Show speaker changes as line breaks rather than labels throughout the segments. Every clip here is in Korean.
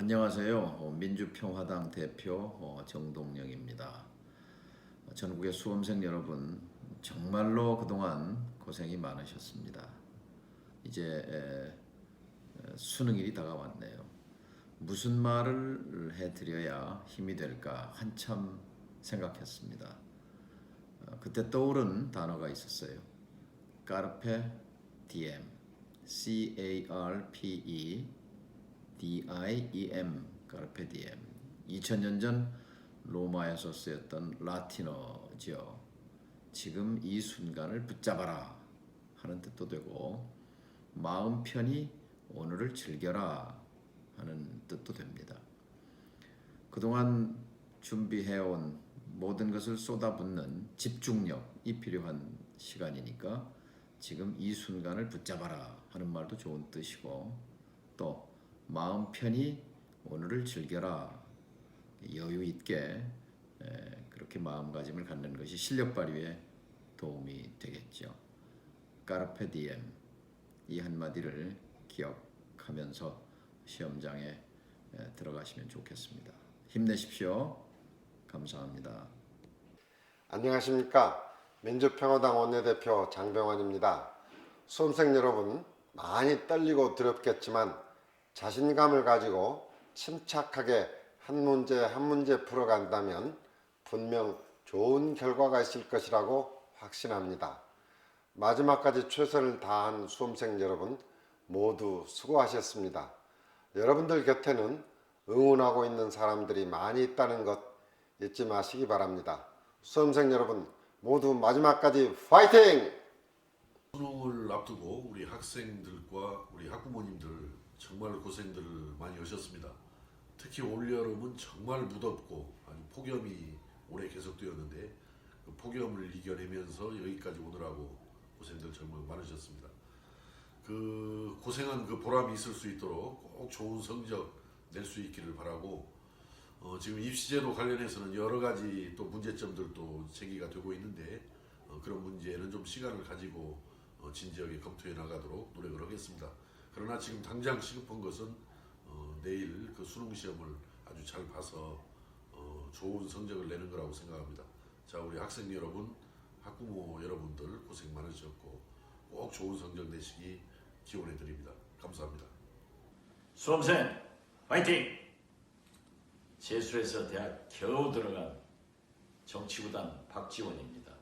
안녕하세요. 어, 민주평화당 대표 어, 정동영입니다. 어, 전국의 수험생 여러분 정말로 그동안 고생이 많으셨습니다. 이제 수능일이 다가왔네요. 무슨 말을 해드려야 힘이 될까 한참 생각했습니다. 어, 그때 떠오른 단어가 있었어요. 까르페 디엠, C A R P E D-I-E-M, 까르페 디엠. 2000년 전 로마에서 쓰였던 라틴어죠. 지금 이 순간을 붙잡아라 하는 뜻도 되고 마음 편히 오늘을 즐겨라 하는 뜻도 됩니다. 그동안 준비해온 모든 것을 쏟아붓는 집중력이 필요한 시간이니까 지금 이 순간을 붙잡아라 하는 말도 좋은 뜻이고 또 마음 편히 오늘을 즐겨라 여유 있게 에, 그렇게 마음가짐을 갖는 것이 실력 발휘에 도움이 되겠죠. 까르페 디엠 이 한마디를 기억하면서 시험장에 에, 들어가시면 좋겠습니다. 힘내십시오. 감사합니다.
안녕하십니까. 민주평화당 원내대표 장병원입니다. 수험생 여러분, 많이 떨리고 두렵겠지만 자신감을 가지고 침착하게 한 문제 한 문제 풀어간다면 분명 좋은 결과가 있을 것이라고 확신합니다. 마지막까지 최선을 다한 수험생 여러분 모두 수고하셨습니다. 여러분들 곁에는 응원하고 있는 사람들이 많이 있다는 것 잊지 마시기 바랍니다. 수험생 여러분 모두 마지막까지 파이팅!
수능을 앞두고 우리 학생들과 우리 학부모님들 정말 고생들을 많이 하셨습니다. 특히 올여름은 정말 무덥고 아주 폭염이 오래 계속되었는데 그 폭염을 이겨내면서 여기까지 오느라고 고생들 정말 많으셨습니다. 그 고생한 그 보람이 있을 수 있도록 꼭 좋은 성적 낼 수 있기를 바라고 어, 지금 입시제도 관련해서는 여러 가지 또 문제점들도 제기가 되고 있는데 어, 그런 문제는 좀 시간을 가지고 어, 진지하게 검토해 나가도록 노력을 하겠습니다. 그러나 지금 당장 시급한 것은 어, 내일 그 수능 시험을 아주 잘 봐서 어, 좋은 성적을 내는 거라고 생각합니다. 자 우리 학생 여러분, 학부모 여러분들 고생 많으셨고 꼭 좋은 성적 내시기 기원해 드립니다. 감사합니다.
수험생 화이팅! 재수해서 대학 겨우 들어간 정치구단 박지원입니다.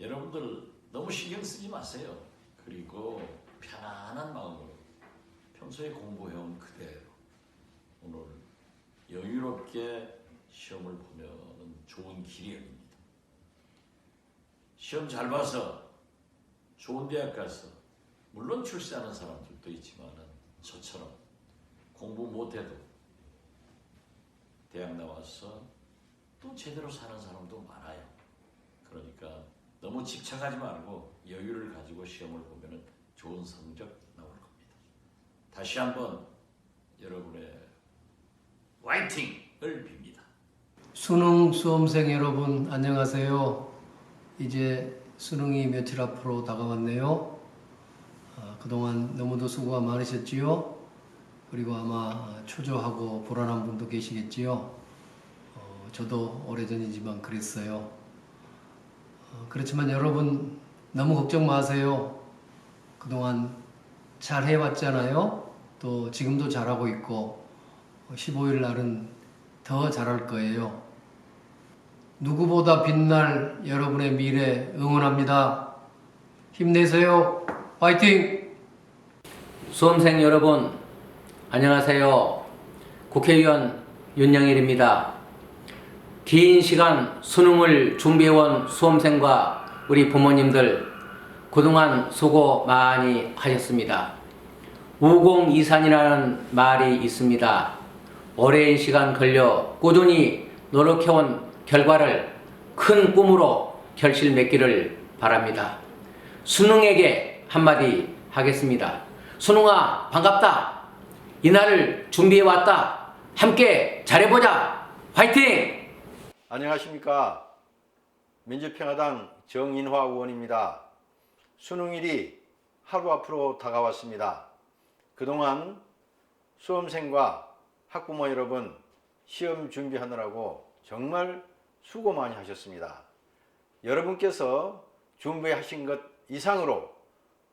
여러분들 너무 신경 쓰지 마세요. 그리고 편안 한 마음으로 평소에 공부해온 그대로 오늘 여유롭게 시험을 보면 좋은 길이 열립니다. 시험 잘 봐서 좋은 대학 가서 물론 출세하는 사람들도 있지만은 저처럼 공부 못해도 대학 나와서 또 제대로 사는 사람도 많아요. 그러니까 너무 집착하지 말고 여유를 가지고 시험을 보면은 좋은 성적. 다시 한번 여러분의 화이팅을 빕니다.
수능 수험생 여러분 안녕하세요. 이제 수능이 며칠 앞으로 다가왔네요. 아, 그동안 너무도 수고가 많으셨지요. 그리고 아마 초조하고 불안한 분도 계시겠지요. 어, 저도 오래전이지만 그랬어요. 어, 그렇지만 여러분 너무 걱정 마세요. 그동안 잘 해왔잖아요. 또 지금도 잘하고 있고 15일 날은 더 잘할 거예요. 누구보다 빛날 여러분의 미래 응원합니다. 힘내세요. 화이팅!
수험생 여러분, 안녕하세요. 국회의원 윤영일입니다. 긴 시간 수능을 준비해온 수험생과 우리 부모님들 그동안 수고 많이 하셨습니다. 우공이산이라는 말이 있습니다. 오랜 시간 걸려 꾸준히 노력해온 결과를 큰 꿈으로 결실 맺기를 바랍니다. 수능에게 한마디 하겠습니다. 수능아, 반갑다. 이날을 준비해왔다. 함께 잘해보자. 화이팅!
안녕하십니까. 민주평화당 정인화 의원입니다. 수능일이 하루 앞으로 다가왔습니다. 그동안 수험생과
학부모 여러분 시험 준비하느라고 정말 수고 많이 하셨습니다. 여러분께서 준비하신 것 이상으로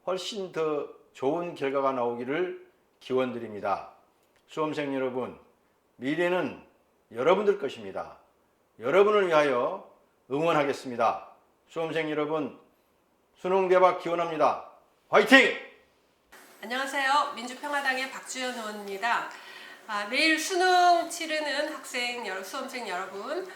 훨씬 더 좋은 결과가 나오기를 기원드립니다. 수험생 여러분, 미래는 여러분들 것입니다. 여러분을 위하여 응원하겠습니다. 수험생 여러분, 수능 대박 기원합니다. 화이팅!
안녕하세요. 민주평화당의 박주연 의원입니다. 아, 내일 수능 치르는 학생, 수험생 여러분,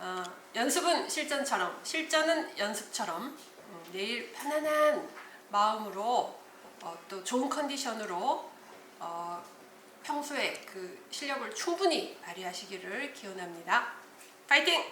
어, 연습은 실전처럼, 실전은 연습처럼 음, 내일 편안한 마음으로 어, 또 좋은 컨디션으로 어, 평소에 그 실력을 충분히 발휘하시기를 기원합니다. 파이팅!